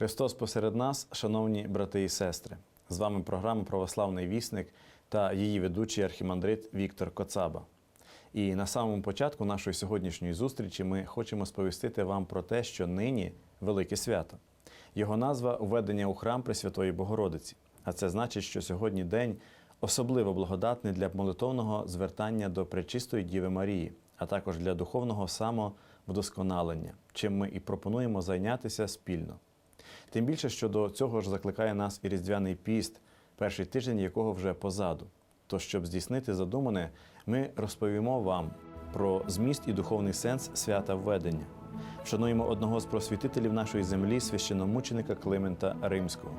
Христос посеред нас, шановні брати і сестри. З вами програма Православний вісник та її ведучий архімандрит Віктор Коцаба. І на самому початку нашої сьогоднішньої зустрічі ми хочемо сповістити вам про те, що нині велике свято. Його назва введення у храм Пресвятої Богородиці. А це значить, що сьогодні день особливо благодатний для молитовного звертання до Пречистої Діви Марії, а також для духовного самовдосконалення, чим ми і пропонуємо зайнятися спільно. Тим більше, що до цього ж закликає нас і Різдвяний піст, перший тиждень якого вже позаду. То, щоб здійснити задумане, ми розповімо вам про зміст і духовний сенс свята введення. Вшануємо одного з просвітителів нашої землі, священомученика Климента Римського.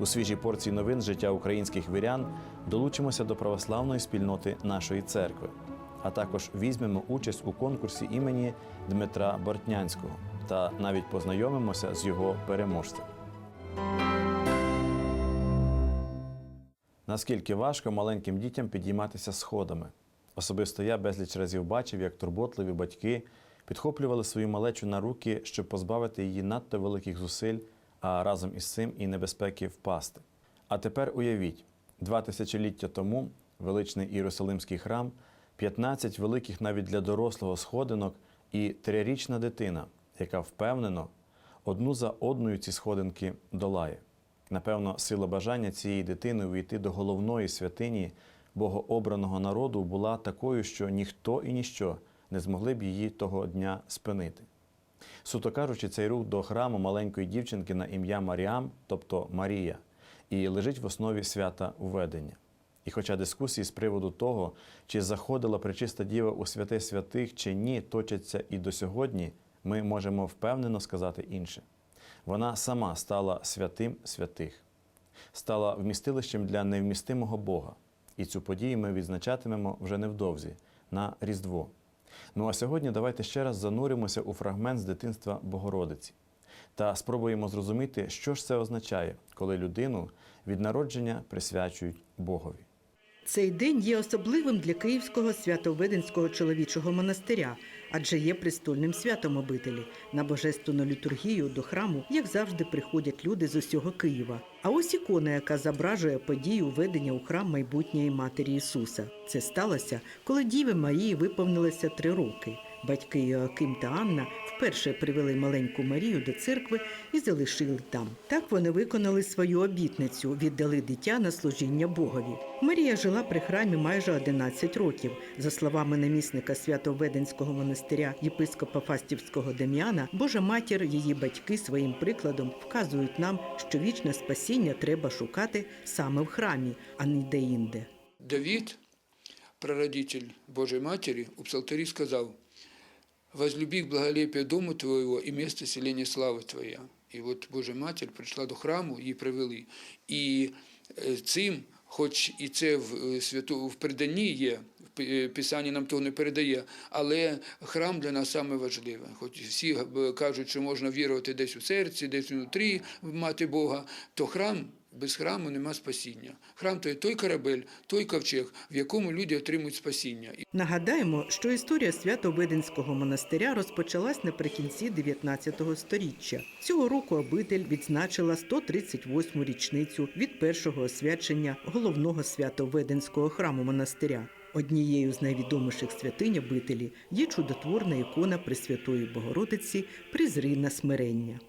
У свіжій порції новин життя українських вірян долучимося до православної спільноти нашої церкви, а також візьмемо участь у конкурсі імені Дмитра Бортнянського та навіть познайомимося з його переможцем. Наскільки важко маленьким дітям підійматися сходами. Особисто я безліч разів бачив, як турботливі батьки підхоплювали свою малечу на руки, щоб позбавити її надто великих зусиль, а разом із цим і небезпеки впасти. А тепер уявіть, два тисячоліття тому величний Єрусалимський храм, 15 великих навіть для дорослого сходинок і трирічна дитина, яка впевнено одну за одною ці сходинки долає. Напевно, сила бажання цієї дитини увійти до головної святині богообраного народу була такою, що ніхто і ніщо не змогли б її того дня спинити. Суто кажучи, цей рух до храму маленької дівчинки на ім'я Маріам, тобто Марія, і лежить в основі свята введення. І хоча дискусії з приводу того, чи заходила пречиста діва у святе святих чи ні, точаться і до сьогодні, ми можемо впевнено сказати інше. Вона сама стала святим святих, стала вмістилищем для невмістимого Бога. І цю подію ми відзначатимемо вже невдовзі на Різдво. Ну а сьогодні давайте ще раз зануримося у фрагмент з дитинства Богородиці та спробуємо зрозуміти, що ж це означає, коли людину від народження присвячують Богові. Цей день є особливим для Київського свято-веденського чоловічого монастиря, адже є престольним святом обителі. На божественну літургію до храму, як завжди, приходять люди з усього Києва. А ось ікона, яка зображує подію ведення у храм майбутньої матері Ісуса. Це сталося, коли Діві Марії виповнилося три роки. Батьки Йоаким та Анна вперше привели маленьку Марію до церкви і залишили там. Так вони виконали свою обітницю, віддали дитя на служіння Богові. Марія жила при храмі майже 11 років. За словами намісника Свято-Веденського монастиря єпископа Фастівського Дем'яна, Божа матір, її батьки своїм прикладом вказують нам, що вічне спасіння треба шукати саме в храмі, а не де-інде. Давид, прародитель Божьей Матери, у псалтари сказал, «Возлюби благолепие дому твоего и место селения славы твоя». І от Божа Матір прийшла до храму, її привели. І е, цим, хоч і це в е, свято в переданні є, в е, Писанні нам того не передає, але храм для нас саме. Хоч всі е, кажуть, що можна вірувати десь у серці, десь внутрі мати Бога, то храм без храму нема спасіння. Храм то є той корабель, той ковчег, в якому люди отримують спасіння. Нагадаємо, що історія свято-Веденського монастиря розпочалась наприкінці 19 століття. Цього року обитель відзначила 138-му річницю від першого освячення головного свято-Веденського храму монастиря. Однією з найвідоміших святинь обителі є чудотворна ікона Пресвятої Богородиці Призрина смирення.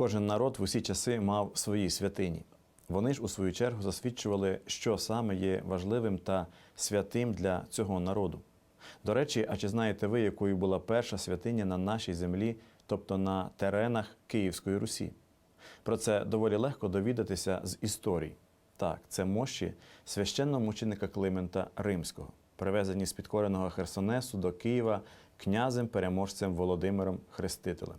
Кожен народ в усі часи мав свої святині. Вони ж у свою чергу засвідчували, що саме є важливим та святим для цього народу. До речі, а чи знаєте ви, якою була перша святиня на нашій землі, тобто на теренах Київської Русі? Про це доволі легко довідатися з історій. Так, це мощі священного мученика Климента Римського, привезені з підкореного Херсонесу до Києва князем-переможцем Володимиром Хрестителем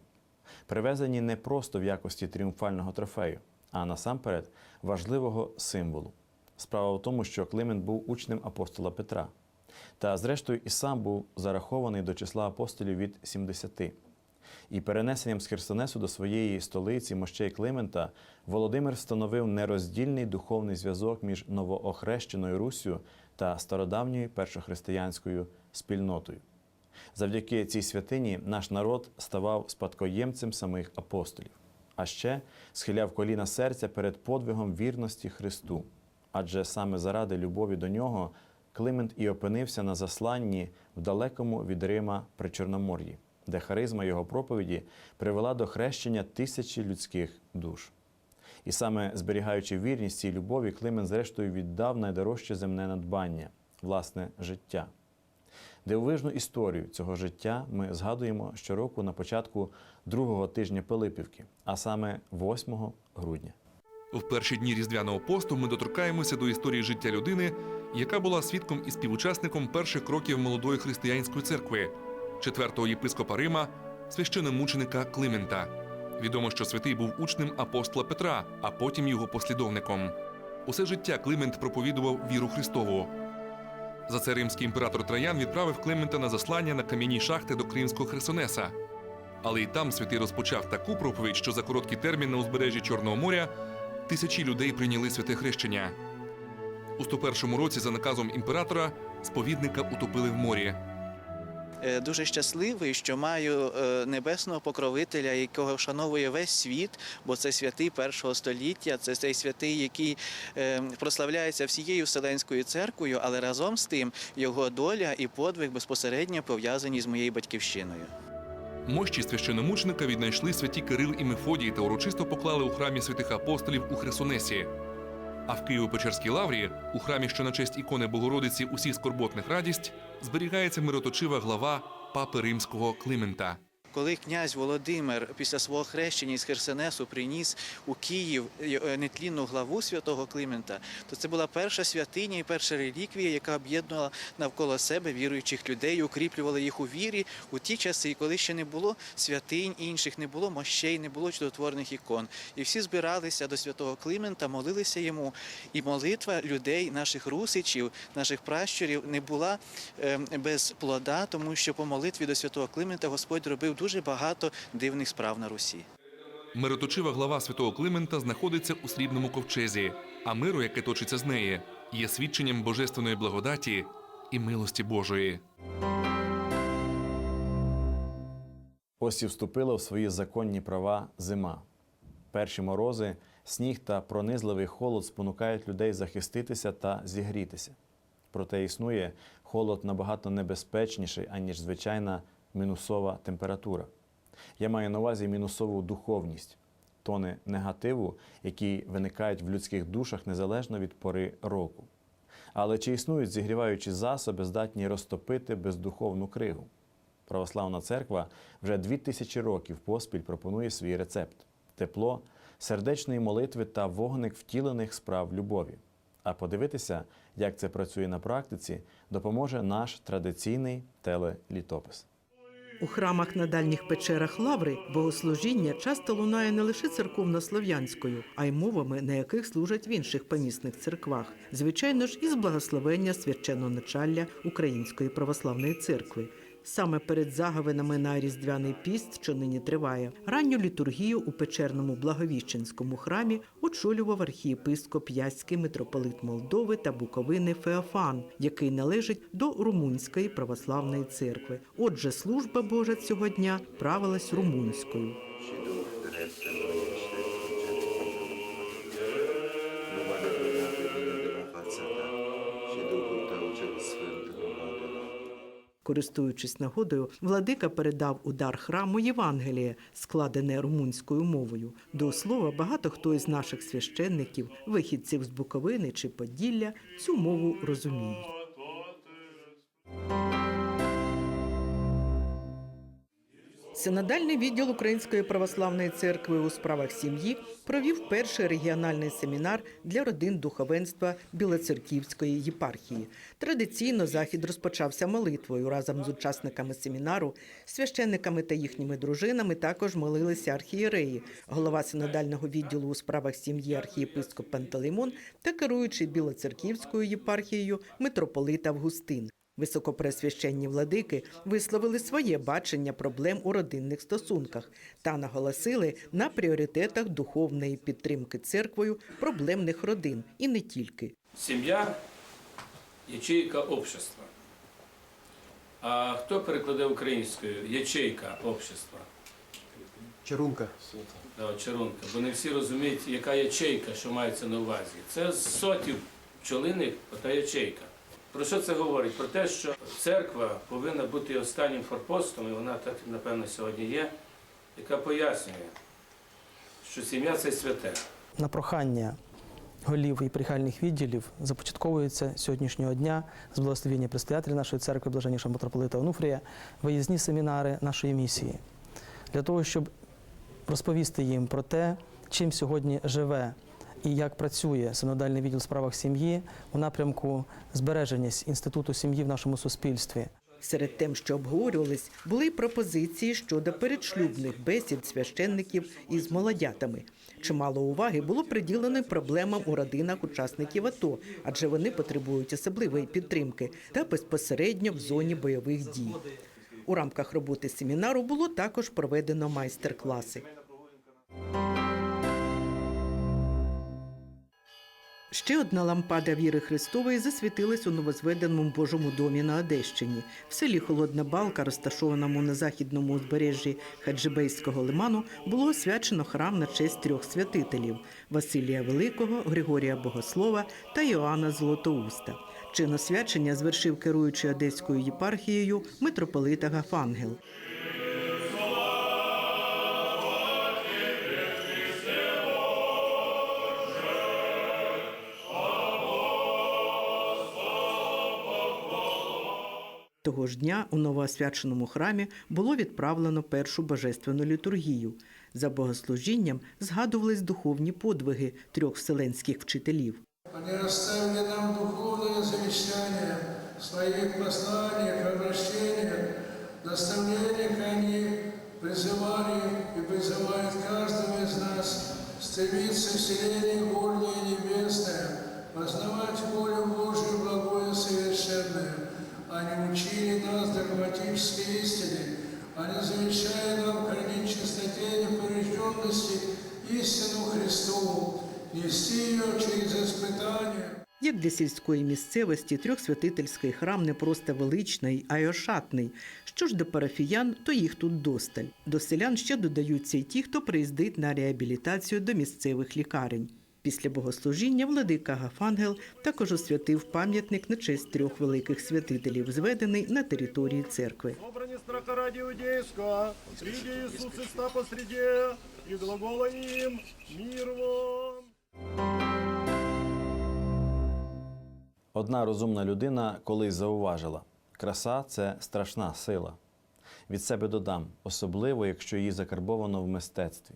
привезені не просто в якості тріумфального трофею, а насамперед важливого символу. Справа в тому, що Климент був учнем апостола Петра, та, зрештою, і сам був зарахований до числа апостолів від 70. І перенесенням з Херсонесу до своєї столиці мощей Климента Володимир встановив нероздільний духовний зв'язок між новоохрещеною Руссю та стародавньою першохристиянською спільнотою. Завдяки цій святині наш народ ставав спадкоємцем самих апостолів, а ще схиляв коліна серця перед подвигом вірності Христу. Адже саме заради любові до нього Климент і опинився на засланні в далекому від Рима при Чорномор'ї, де харизма його проповіді привела до хрещення тисячі людських душ. І саме зберігаючи вірність цій любові, Климент зрештою віддав найдорожче земне надбання власне життя. Дивовижну історію цього життя ми згадуємо щороку на початку другого тижня Пилипівки, а саме 8 грудня. В перші дні різдвяного посту ми доторкаємося до історії життя людини, яка була свідком і співучасником перших кроків молодої християнської церкви, четвертого єпископа Рима, священомученика Климента. Відомо, що святий був учнем апостола Петра, а потім його послідовником. Усе життя Климент проповідував віру Христову. За це римський імператор Траян відправив Климента на заслання на кам'яні шахти до Кримського Херсонеса. Але й там святий розпочав таку проповідь, що за короткий термін на узбережжі Чорного моря тисячі людей прийняли святе хрещення. У 101 році, за наказом імператора, сповідника утопили в морі. Е, Дуже щасливий, що маю е, небесного покровителя, якого вшановує весь світ, бо це святий першого століття, це цей святий, який е, прославляється всією Вселенською церквою, але разом з тим його доля і подвиг безпосередньо пов'язані з моєю батьківщиною. Мощі священомученика віднайшли святі Кирил і Мефодій та урочисто поклали у храмі святих апостолів у Херсонесі. А в Києво-Печерській лаврі, у храмі, що на честь ікони Богородиці усіх скорботних радість, зберігається мироточива глава папи римського Климента. Коли князь Володимир після свого хрещення із Херсонесу приніс у Київ е, нетлінну главу святого Климента, то це була перша святиня і перша реліквія, яка об'єднувала навколо себе віруючих людей, укріплювала їх у вірі у ті часи, коли ще не було святинь інших, не було мощей, не було чудотворних ікон. І всі збиралися до святого Климента, молилися йому. І молитва людей, наших русичів, наших пращурів, не була е, без плода, тому що по молитві до святого Климента Господь робив дуже багато дивних справ на Русі. Мироточива глава святого Климента знаходиться у срібному ковчезі, а миру, яке точиться з неї, є свідченням божественної благодаті і милості Божої. Ось і вступила в свої законні права зима. Перші морози, сніг та пронизливий холод спонукають людей захиститися та зігрітися. Проте існує холод набагато небезпечніший, аніж звичайна мінусова температура. Я маю на увазі мінусову духовність, тони негативу, які виникають в людських душах незалежно від пори року. Але чи існують зігріваючі засоби, здатні розтопити бездуховну кригу? Православна церква вже дві тисячі років поспіль пропонує свій рецепт: тепло, сердечної молитви та вогник втілених справ любові. А подивитися, як це працює на практиці, допоможе наш традиційний телелітопис. У храмах на дальніх печерах Лаври богослужіння часто лунає не лише церковнослов'янською, а й мовами, на яких служать в інших помісних церквах. Звичайно ж, із благословення священноначалля Української православної церкви. Саме перед загавинами на Різдвяний піст, що нині триває, ранню літургію у печерному Благовіщенському храмі очолював архієпископ Яський митрополит Молдови та Буковини Феофан, який належить до Румунської православної церкви. Отже, служба Божа цього дня правилась румунською. Користуючись нагодою, владика передав у дар храму Євангеліє, складене румунською мовою. До слова, багато хто із наших священників, вихідців з Буковини чи Поділля, цю мову розуміють. Синодальний відділ Української православної церкви у справах сім'ї провів перший регіональний семінар для родин духовенства Білоцерківської єпархії. Традиційно захід розпочався молитвою. Разом з учасниками семінару, священниками та їхніми дружинами також молилися архієреї, голова синодального відділу у справах сім'ї архієпископ Пантелеймон та керуючий Білоцерківською єпархією митрополит Августин. Високопресвященні владики висловили своє бачення проблем у родинних стосунках та наголосили на пріоритетах духовної підтримки церквою проблемних родин і не тільки. Семья – ячейка общества. А хто перекладе українською? Ячейка общества. Чарунка. Да, чарунка. Бо не всі розуміють, яка ячейка, що мається на увазі. Це сотів пчолиних, ота ячейка. Про що це говорить? Про те, що церква повинна бути останнім форпостом, і вона так, напевно, сьогодні є, яка пояснює, що сім'я це святе. На прохання голів і прихальних відділів започатковується сьогоднішнього дня з благословення предстоятеля нашої церкви, блаженнішого митрополита Онуфрія, виїзні семінари нашої місії для того, щоб розповісти їм про те, чим сьогодні живе і як працює синодальний відділ у справах сім'ї у напрямку збереження інституту сім'ї в нашому суспільстві. Серед тем, що обговорювались, були пропозиції щодо передшлюбних бесід священників із молодятами. Чимало уваги було приділено проблемам у родинах учасників АТО, адже вони потребують особливої підтримки та безпосередньо в зоні бойових дій. У рамках роботи семінару було також проведено майстер-класи. Ще одна лампада віри Христової засвітилась у новозведеному Божому домі на Одещині. В селі Холодна Балка, розташованому на західному узбережжі Хаджибейського лиману, було освячено храм на честь трьох святителів Василія Великого, Григорія Богослова та Йоанна Златоуста. Чин освячення звершив керуючий Одеською єпархією митрополит Агафангел. Того ж дня у новоосвяченому храмі було відправлено першу божественну літургію. За богослужінням згадувались духовні подвиги трьох вселенських вчителів. Они оставили нам духовное завещание в своих посланиях, обращениях, наставлениях они призывали и призывают каждого из нас стремиться в селение горнее и небесное, познавать волю Божию благое и совершенное. Они учили нас догматической истине, они завещая нам хранить чистоте и неповрежденности истину Христову, нести ее через испытания. Як для сільської місцевості, трьохсвятительський храм не просто величний, а й ошатний. Що ж до парафіян, то їх тут досталь. До селян ще додаються й ті, хто приїздить на реабілітацію до місцевих лікарень. Після богослужіння владика Гафангел також освятив пам'ятник на честь трьох великих святителів, зведений на території церкви. Собрани страха ради иудейского, среди Иисус Христа посреди, и глагола им «Мир вам». Одна розумна людина колись зауважила: краса це страшна сила. Від себе додам, особливо, якщо її закарбовано в мистецтві.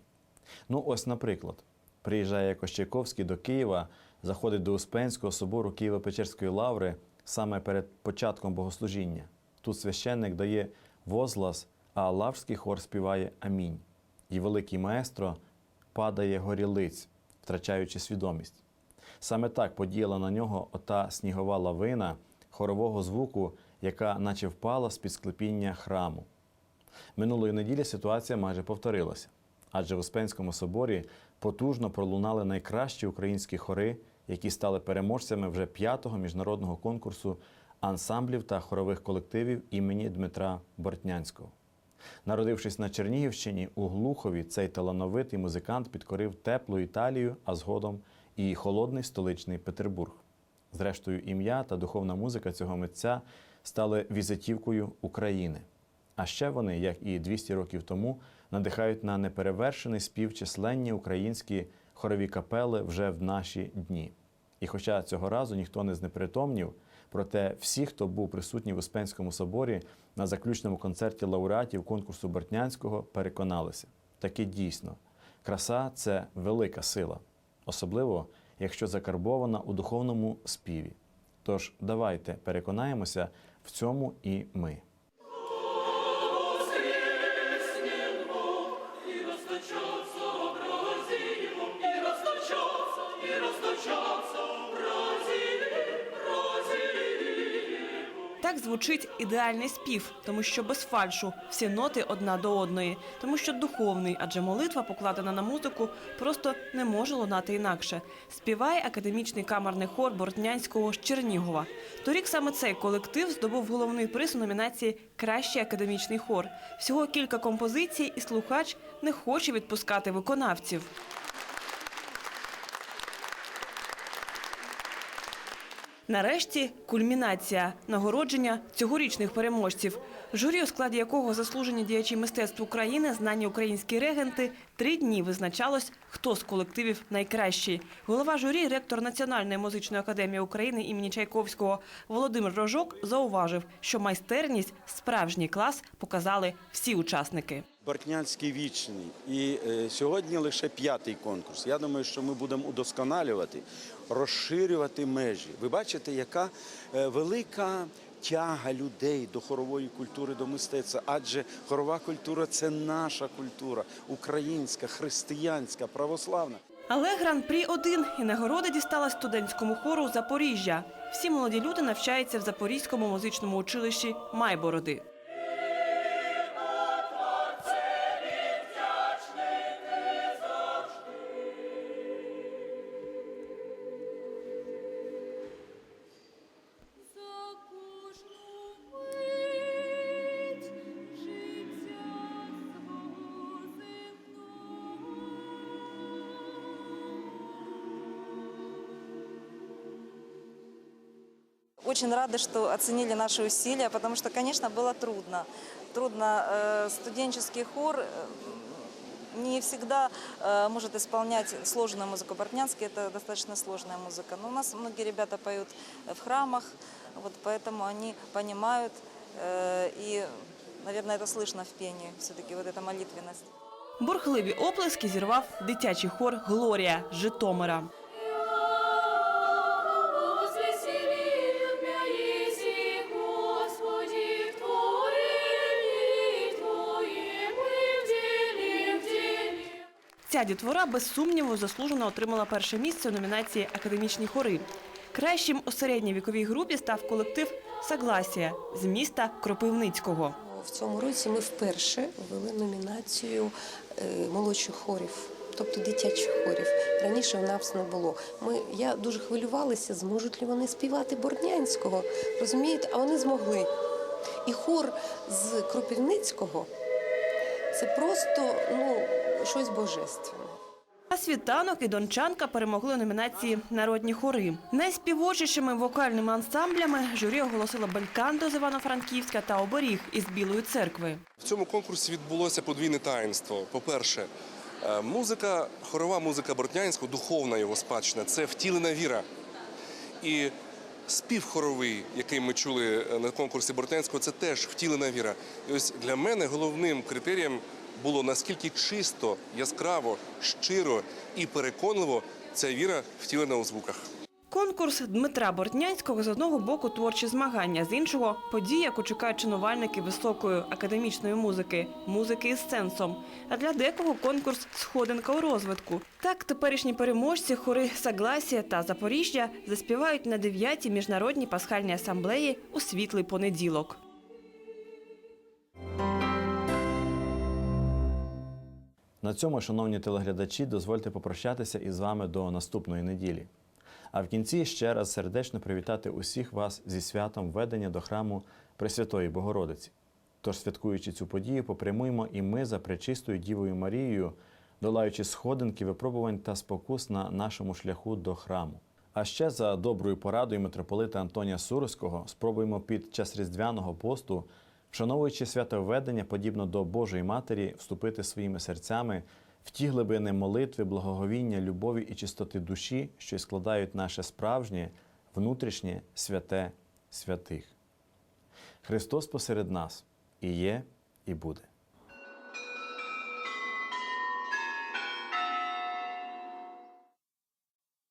Ну, ось, наприклад, приїжджає Кощайковський до Києва, заходить до Успенського собору Києво-Печерської лаври саме перед початком богослужіння. Тут священник дає возглас, а лаврський хор співає Амінь. І великий маестро падає горілиць, втрачаючи свідомість. Саме так подіяла на нього ота снігова лавина хорового звуку, яка наче впала з-під склепіння храму. Минулої неділі ситуація майже повторилася, адже в Успенському соборі потужно пролунали найкращі українські хори, які стали переможцями вже п'ятого міжнародного конкурсу ансамблів та хорових колективів імені Дмитра Бортнянського. Народившись на Чернігівщині, у Глухові цей талановитий музикант підкорив теплу Італію, а згодом і холодний столичний Петербург. Зрештою, ім'я та духовна музика цього митця стали візитівкою України. А ще вони, як і 200 років тому, надихають на неперевершений спів численні українські хорові капели вже в наші дні. І хоча цього разу ніхто не знепритомнів, проте всі, хто був присутній в Успенському соборі на заключному концерті лауреатів конкурсу Бортнянського, переконалися, таки дійсно, краса це велика сила, особливо якщо закарбована у духовному співі. Тож давайте переконаємося в цьому і ми. Звучить ідеальний спів, тому що без фальшу, всі ноти одна до одної, тому що духовний, адже молитва, покладена на музику, просто не може лунати інакше. Співає академічний камерний хор Бортнянського з Чернігова. Торік саме цей колектив здобув головний приз у номінації Кращий академічний хор. Всього кілька композицій, і слухач не хоче відпускати виконавців. Нарешті кульмінація нагородження цьогорічних переможців. Журі, у складі якого заслужені діячі мистецтв України, знані українські регенти, три дні визначалось, хто з колективів найкращий. Голова журі, ректор Національної музичної академії України імені Чайковського Володимир Рожок зауважив, що майстерність, справжній клас показали всі учасники. Бортнянський вічний. І е, сьогодні лише п'ятий конкурс. Я думаю, що ми будемо удосконалювати, розширювати межі. Ви бачите, яка е, велика тяга людей до хорової культури, до мистецтва. Адже хорова культура це наша культура, українська, християнська, православна. Але гран-прі один і нагорода дісталась студентському хору Запоріжжя. Всі молоді люди навчаються в Запорізькому музичному училищі Майбороди. Очень рады, что оценили наши усилия, потому что, конечно, было трудно. Трудно. Э, Студенческий хор э, не всегда э, может исполнять сложную музыку. Бортнянский – это достаточно сложная музыка. Но у нас многие ребята поют в храмах, вот поэтому они понимают, э, и, наверное, это слышно в пении, все-таки вот эта молитвенность. Бурхливі оплески зірвав дитячий хор Глорія з Житомира. Ця дітвора без сумніву заслужено отримала перше місце у номінації Академічні хори. Кращим у середній віковій групі став колектив Сагласія з міста Кропивницького. В цьому році ми вперше ввели номінацію е, молодших хорів, тобто дитячих хорів. Раніше у нас не було. Ми, я дуже хвилювалася, зможуть ли вони співати Борнянського. Розумієте, а вони змогли. І хор з Кропивницького це просто ну, щось божественне. А світанок і дончанка перемогли у номінації Народні хори. Найспівочішими вокальними ансамблями журі оголосило Белькандо з Івано-Франківська та Оборіг із Білої церкви. В цьому конкурсі відбулося подвійне таїнство. По-перше, е, музика, хорова музика Бортнянського, духовна його спадщина це втілена віра. І спів хоровий, який ми чули е, на конкурсі Бортенського, це теж втілена віра. І ось для мене головним критерієм було наскільки чисто, яскраво, щиро і переконливо ця віра втілена у звуках. Конкурс Дмитра Бортнянського з одного боку творчі змагання, з іншого подія, яку чекають шанувальники високої академічної музики, музики із сенсом. А для декого конкурс сходинка у розвитку. Так теперішні переможці хори Сагласія та Запоріжжя заспівають на 9-й міжнародній пасхальній асамблеї у світлий понеділок. На цьому, шановні телеглядачі, дозвольте попрощатися із вами до наступної неділі. А в кінці ще раз сердечно привітати усіх вас зі святом введення до храму Пресвятої Богородиці. Тож, святкуючи цю подію, попрямуємо і ми за пречистою Дівою Марією, долаючи сходинки, випробувань та спокус на нашому шляху до храму. А ще за доброю порадою митрополита Антонія Суровського спробуємо під час Різдвяного посту, вшановуючи святовведення, подібно до Божої Матері, вступити своїми серцями в ті глибини молитви, благоговіння, любові і чистоти душі, що складають наше справжнє, внутрішнє святе святих. Христос посеред нас і є, і буде.